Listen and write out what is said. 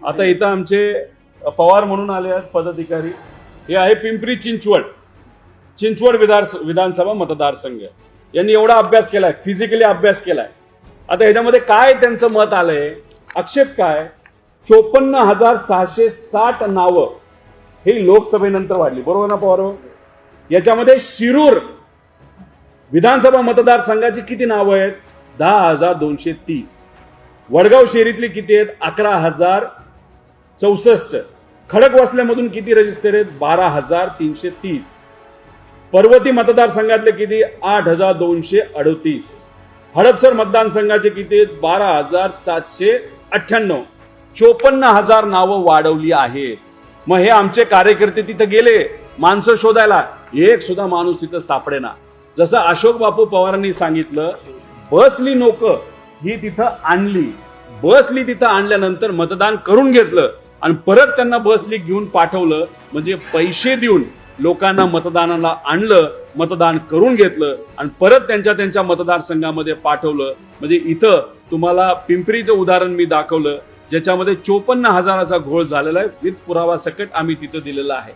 आता इथं आमचे पवार म्हणून आले आहेत पदाधिकारी. हे आहे पिंपरी चिंचवड. चिंचवड विधान विधानसभा मतदारसंघ. यांनी एवढा अभ्यास केलाय फिजिकली अभ्यास केलाय. आता ह्याच्यामध्ये काय त्यांचं मत आलंय? आक्षेप काय? चोपन्न हजार सहाशे साठ नावं ही लोकसभेनंतर वाढली. बरोबर ना पवार याच्यामध्ये शिरूर विधानसभा मतदारसंघाची किती नावं आहेत? दहा हजार दोनशे तीस. वडगाव शेरीतली किती आहेत? अकरा हजार चौसष्ट. खडकवासल्यामधून किती रजिस्टर आहेत? बारा हजार तीनशे तीस. पर्वती मतदारसंघातले किती? आठ हजार दोनशे अडतीस. हडपसर मतदारसंघाचे किती आहेत? बारा हजार सातशे अठ्ठ्याण्णव. चोपन्न हजार नावं वाढवली आहेत. मग हे आमचे कार्यकर्ते तिथं गेले. माणसं शोधायला. एक सुद्धा माणूस तिथं सापडेना. जसं अशोक बापू पवारांनी सांगितलं बसली नोक ही तिथं आणली. बसली तिथं आणल्यानंतर मतदान करून घेतलं. आणि परत त्यांना बसली घेऊन पाठवलं म्हणजे पैसे देऊन लोकांना मतदानाला आणलं मतदान करून घेतलं आणि परत त्यांच्या त्यांच्या मतदारसंघामध्ये पाठवलं. म्हणजे इथं तुम्हाला पिंपरीचं उदाहरण मी दाखवलं ज्याच्यामध्ये चोपन्न हजाराचा घोळ झालेला आहे विथ पुरावा सकट आम्ही तिथं दिलेला आहे.